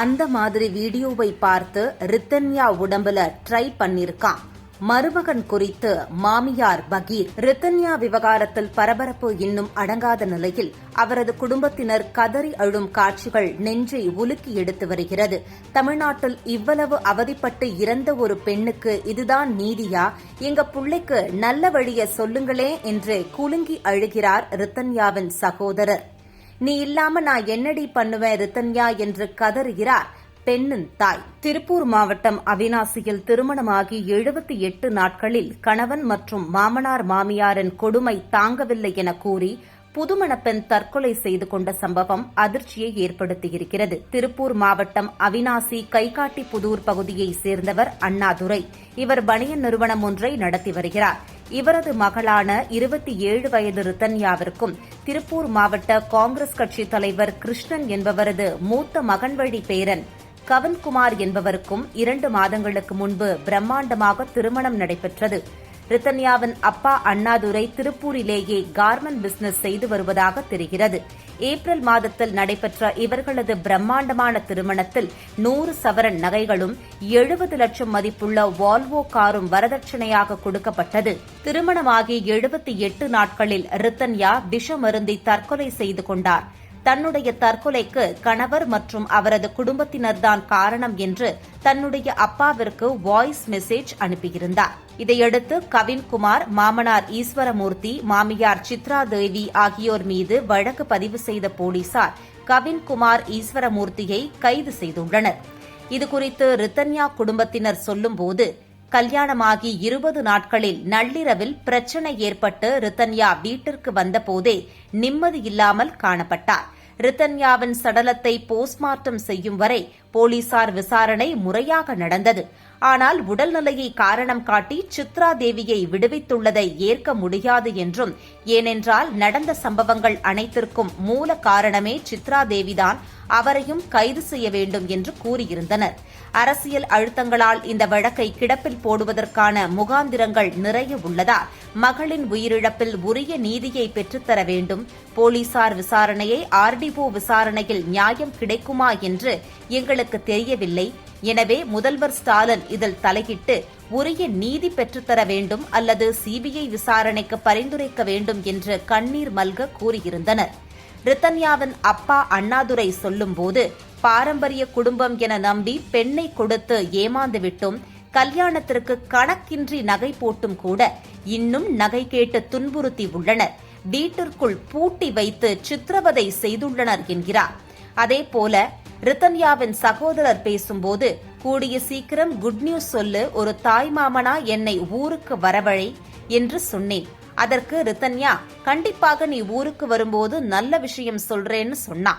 அந்த மாதிரி வீடியோவை பார்த்து ரித்தன்யா உடம்புல ட்ரை பண்ணிருக்கான். மருமகன் குறித்து மாமியார் பகீர் ரித்தன்யா விவகாரத்தில் பரபரப்பு இன்னும் அடங்காத நிலையில் அவரது குடும்பத்தினர் கதறி அழும் காட்சிகள் நெஞ்சை உலுக்கி எடுத்து வருகிறது. தமிழ்நாட்டில் இவ்வளவு அவதிப்பட்டு இறந்த ஒரு பெண்ணுக்கு இதுதான் நீதியா? எங்க புள்ளைக்கு நல்ல வழிய சொல்லுங்களே என்று குலுங்கி அழுகிறார் ரித்தன்யாவின் சகோதரர். நீ இல்லாம நான் என்னடி பண்ணுவேன் ரித்தன்யா என்று கதறுகிறார் பெண்ணின் தாய். திருப்பூர் மாவட்டம் அவினாசியில் திருமணமாகி எழுபத்தி எட்டு நாட்களில் கணவன் மற்றும் மாமனார் மாமியாரின் கொடுமை தாங்கவில்லை என கூறி புதுமண பெண் தற்கொலை செய்து கொண்ட சம்பவம் அதிர்ச்சியை ஏற்படுத்தியிருக்கிறது. திருப்பூர் மாவட்டம் அவினாசி கைகாட்டி புதூர் பகுதியைச் சேர்ந்தவர் அண்ணாதுரை. இவர் பனியன் நிறுவனம் ஒன்றை நடத்தி வருகிறார். இவரது மகளான இருபத்தி ஏழு வயது ரித்தன்யாவிற்கும் திருப்பூர் மாவட்ட காங்கிரஸ் கட்சி தலைவர் கிருஷ்ணன் என்பவரது மூத்த மகன் வழி பேரன் கவன்குமார் என்பவருக்கும் இரண்டு மாதங்களுக்கு முன்பு பிரம்மாண்டமாக திருமணம் நடைபெற்றது. ரித்தன்யாவின் அப்பா அண்ணாதுரை திருப்பூரிலேயே கார்மெண்ட் பிசினஸ் செய்து வருவதாக தெரிகிறது. ஏப்ரல் மாதத்தில் நடைபெற்ற இவர்களது பிரம்மாண்டமான திருமணத்தில் நூறு சவரன் நகைகளும் எழுபது லட்சம் மதிப்புள்ள வால்வோ காரும் வரதட்சணையாக கொடுக்கப்பட்டது. திருமணமாகி எழுபத்தி எட்டு நாட்களில் ரித்தன்யா விஷமருந்தி தற்கொலை செய்து கொண்டார். தன்னுடைய தற்கொலைக்கு கணவர் மற்றும் அவரது குடும்பத்தினர்தான் காரணம் என்று தன்னுடைய அப்பாவிற்கு வாய்ஸ் மெசேஜ் அனுப்பியிருந்தார். இதையடுத்து கவின்குமார் மாமனார் ஈஸ்வரமூர்த்தி மாமியார் சித்ரா தேவி ஆகியோர் மீது வழக்கு பதிவு செய்த போலீசார் கவின்குமார் ஈஸ்வரமூர்த்தியை கைது செய்துள்ளனர். இதுகுறித்து ரித்தன்யா குடும்பத்தினர் சொல்லும்போது கல்யாணமாகி இருபது நாட்களில் நள்ளிரவில் பிரச்சனை ஏற்பட்டு ரித்தன்யா வீட்டிற்கு வந்தபோதே நிம்மதியில்லாமல் காணப்பட்டார். ரித்தன்யாவின் சடலத்தை போஸ்ட்மார்ட்டம் செய்யும் வரை போலீசார் விசாரணை முறையாக நடந்தது. ஆனால் உடல்நிலையை காரணம் காட்டி சித்ரா தேவியை விடுவித்துள்ளதை ஏற்க முடியாது என்றும் ஏனென்றால் நடந்த சம்பவங்கள் அனைத்திற்கும் மூல காரணமே சித்ரா தேவிதான் அவரையும் கைது செய்ய வேண்டும் என்று கூறியிருந்தனர். அரசியல் அழுத்தங்களால் இந்த வழக்கை கிடப்பில் போடுவதற்கான முகாந்திரங்கள் நிறைய உள்ளதால் மகளின் உயிரிழப்பில் உரிய நீதியை பெற்றுத்தர வேண்டும் போலீசார் விசாரணையை ஆர்டிஓ விசாரணையில் நியாயம் கிடைக்குமா என்று எங்களுக்கு தெரியவில்லை எனவே முதல்வர் ஸ்டாலின் இதில் தலையிட்டு உரிய நீதி பெற்றுத்தர வேண்டும் அல்லது சிபிஐ விசாரணைக்கு பரிந்துரைக்க வேண்டும் என்று கண்ணீர் மல்க கூறியிருந்தனர். ரித்தன்யாவின் அப்பா அண்ணாதுரை சொல்லும்போது பாரம்பரிய குடும்பம் என நம்பி பெண்ணை கொடுத்து ஏமாந்து விட்டும் கல்யாணத்திற்கு கணக்கின்றி நகை போட்டும் கூட இன்னும் நகை கேட்டு துன்புறுத்தி உள்ளனர். வீட்டிற்குள் பூட்டி வைத்து சித்திரவதை செய்துள்ளனர் என்கிறார். அதேபோல ரித்தன்யாவின் சகோதரர் பேசும்போது கூடிய சீக்கிரம் குட் நியூஸ் சொல்லு ஒரு தாய் மாமனா என்னை ஊருக்கு வரவழை என்று சொன்னேன். அதற்கு ரித்தன்யா கண்டிப்பாக நீ ஊருக்கு வரும்போது நல்ல விஷயம் சொல்றேன்னு சொன்னா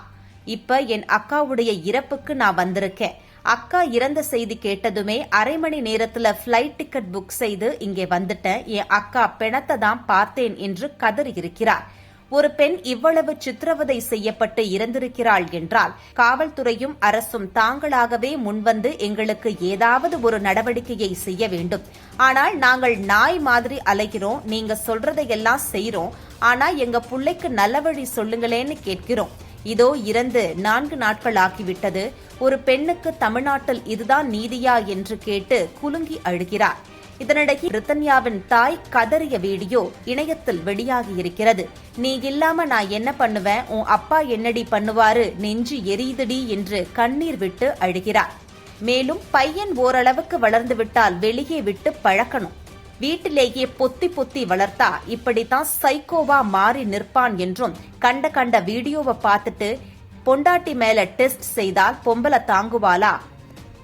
இப்ப என் அக்காவுடைய இறப்புக்கு நான் வந்திருக்கேன். அக்கா இறந்த செய்தி கேட்டதுமே அரை மணி நேரத்துல ஃபிளைட் டிக்கெட் புக் செய்து இங்கே வந்துட்டேன். என் அக்கா பிணத்தை தான் பார்த்தேன் என்று கதறி இருக்கிறார் ஒரு பெண் இவ்வளவு சித்திரவதை செய்யப்பட்டு இறந்திருக்கிறாள் என்றால் காவல்துறையும் அரசும் தாங்களாகவே முன்வந்து எங்களுக்கு ஏதாவது ஒரு நடவடிக்கையை செய்ய வேண்டும். ஆனால் நாங்கள் நாய் மாதிரி அலைகிறோம் நீங்க சொல்றதையெல்லாம் செய்யறோம் ஆனா எங்க பிள்ளைக்கு நல்ல வழி சொல்லுங்களேன்னு கேட்கிறோம். இதோ இறந்து நான்கு நாட்கள் ஆகிவிட்டது ஒரு பெண்ணுக்கு தமிழ்நாட்டில் இதுதான் நீதியா என்று கேட்டு குலுங்கி அழுகிறார். இதனிடையே ரித்தன்யாவின் தாய் கதறிய வீடியோ இணையத்தில் வெளியாகி இருக்கிறது நீ இல்லாம நான் என்ன பண்ணுவேன்? உன் அப்பா என்னடி பண்ணுவாரு? நெஞ்சு எரியுதுடி என்று கண்ணீர் விட்டு அழுகிறார். மேலும் பையன் ஓரளவுக்கு வளர்ந்து விட்டால் வெளியே விட்டு பழக்கணும். வீட்டிலேயே பொத்தி பொத்தி வளர்த்தா இப்படித்தான் சைக்கோவா மாறி நிற்பான் என்றும் கண்ட கண்ட வீடியோவை பார்த்துட்டு பொண்டாட்டி மேல டெஸ்ட் செய்தால் பொம்பளை தாங்குவாளா?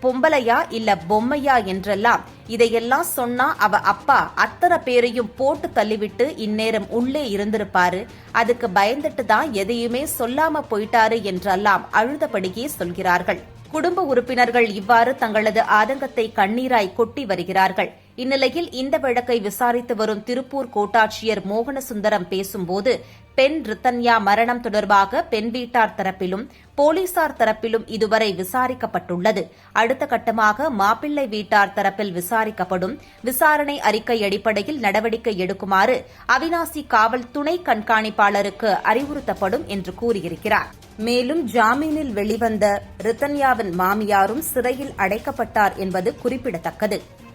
பொம்பளையா இல்ல பொம்மையா என்றெல்லாம் இதையெல்லாம் சொன்னா அவ அப்பா அத்தனை பேரையும் போட்டு தள்ளிவிட்டு இந்நேரம் உள்ளே இருந்திருப்பாரு. அதுக்கு பயந்துட்டு தான் எதையுமே சொல்லாம போயிட்டாரு என்றெல்லாம் அழுதபடியே சொல்கிறார்கள். குடும்ப உறுப்பினர்கள் இவ்வாறு தங்களது ஆதங்கத்தை கண்ணீராய் கொட்டி வருகிறார்கள். இந்நிலையில் இந்த வழக்கை விசாரித்து வரும் திருப்பூர் கோட்டாட்சியர் மோகனசுந்தரம் பேசும்போது பெண் ரித்தன்யா மரணம் தொடர்பாக பெண் வீட்டார் தரப்பிலும் போலீசார் தரப்பிலும் இதுவரை விசாரிக்கப்பட்டுள்ளது. அடுத்த கட்டமாக மாப்பிள்ளை வீட்டார் தரப்பில் விசாரிக்கப்படும். விசாரணை அறிக்கை அடிப்படையில் நடவடிக்கை எடுக்குமாறு அவினாசி காவல் துணை கண்காணிப்பாளருக்கு அறிவுறுத்தப்படும் என்று கூறியிருக்கிறார். மேலும் ஜாமீனில் வெளிவந்த ரித்தன்யாவின் மாமியாரும் சிறையில் அடைக்கப்பட்டார் என்பது குறிப்பிடத்தக்கது.